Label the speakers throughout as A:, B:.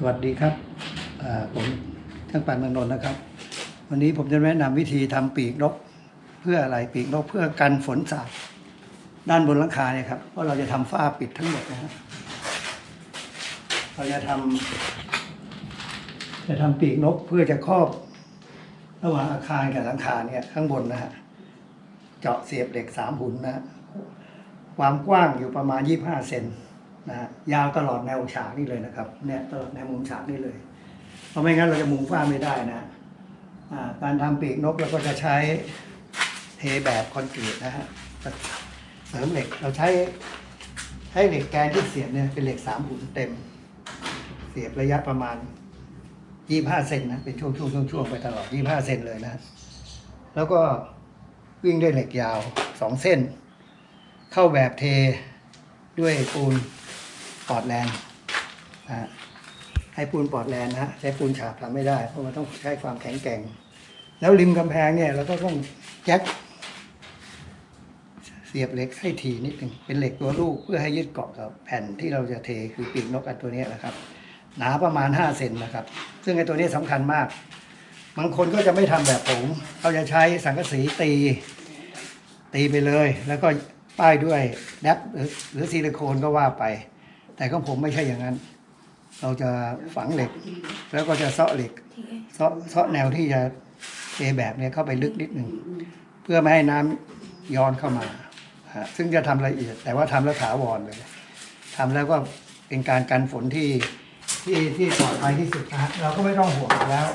A: สวัสดีครับผมช่างปานเมืองนนท์นะครับ วันนี้ผมจะแนะนำวิธีทำปีกนกเพื่ออะไรปีกนกเพื่อกันฝนสาดด้านบนหลังคาเนี่ยครับเพราะเราจะทำฝ้าปิดทั้งหมดนะฮะเราจะทำจะทำปีกนกเพื่อจะครอบ ระหว่างอาคารกับหลังคาเนี่ยข้างบนนะฮะเจาะเสียบเหล็กสามหุ่นนะฮะความกว้างอยู่ประมาณยี่ห้าเซน นะยาวตลอดแนวฉากนี่เลยนะครับเนี่ยตลอดแนวมุมฉากนี่เลย เพราะไม่งั้นเราจะมุงฝ้าไม่ได้นะการทำปีกนกเราก็จะใช้เทแบบคอนกรีตนะฮะเสริมเหล็กเราใช้ใช้เหล็กแกนที่เสียบเนี่ยเป็นเหล็กสามหุ่นเต็ม เสียบระยะประมาณยี่ห้าเซนนะเป็นช่วงช่วงช่วงช่วงไปตลอดยี่ห้าเซนเลยนะแล้วก็วิ่งด้วยเหล็กยาวสองเส้น เข้าแบบเทด้วยปูน ปอดแลนนะให้ปูนปอดแลนนะฮะใช้ปูนฉาบทำไม่ได้ เพราะมันต้องใช้ความแข็งแกร่ง แล้วริมกำแพงเนี่ยเราก็ต้องแจ็คเสียบเหล็กให้ถี่นิดหนึ่งเป็นเหล็กตัวลูกเพื่อให้ยึดเกาะกับแผ่นที่เราจะเทคือปีกนกอันตัวนี้นะครับ หนาประมาณ 5 เซนนะครับ ซึ่งไอ้ตัวนี้สำคัญมาก บางคนก็จะไม่ทำแบบผมเขาจะใช้สังกะสีตี ตีไปเลย แล้วก็ป้ายด้วยแดปหรือหรือซิลิโคนก็ว่าไป แต่ของผมไม่ใช่อย่างนั้น เราจะฝังเหล็ก แล้วก็จะเซาะเหล็กเซาะเซาะแนวที่จะเทแบบเนี้ยเข้าไปลึกนิดหนึ่งเพื่อไม่ให้น้ำย้อนเข้ามาฮะซึ่งจะทำละเอียด แต่ว่าทำแล้วถาวรเลยทำแล้วก็เป็นการกันฝนที่ที่ที่ปลอดภัยที่สุดนะฮะเราก็ไม่ต้องห่วงแล้ว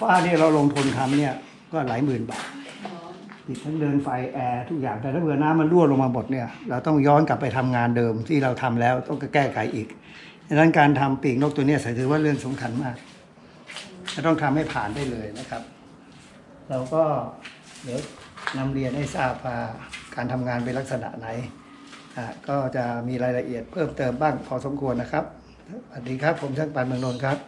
A: ฝ้าเนี่ยเราลงทุนทำเนี่ยก็หลายหมื่นบาท ติดทั้งเดินไฟแอร์ทุกอย่างแต่ถ้าเผื่อน้ำมันรั่วลงมาหมดเนี่ยเราต้องย้อนกลับไปทำงานเดิมที่เราทำแล้วต้องแก้ไขอีกดังนั้นการทำปีกนกตัวนี้ยถือว่าเรื่องสำคัญมากจะต้องทำให้ผ่านได้เลยนะครับ เราก็เดี๋ยวนำเรียนให้ทราบว่าการทำงานเป็นลักษณะไหนอ่าก็จะมีรายละเอียดเพิ่มเติมบ้างพอสมควรนะครับสวัสดีครับ ผมช่างปานเมืองนนท์ครับ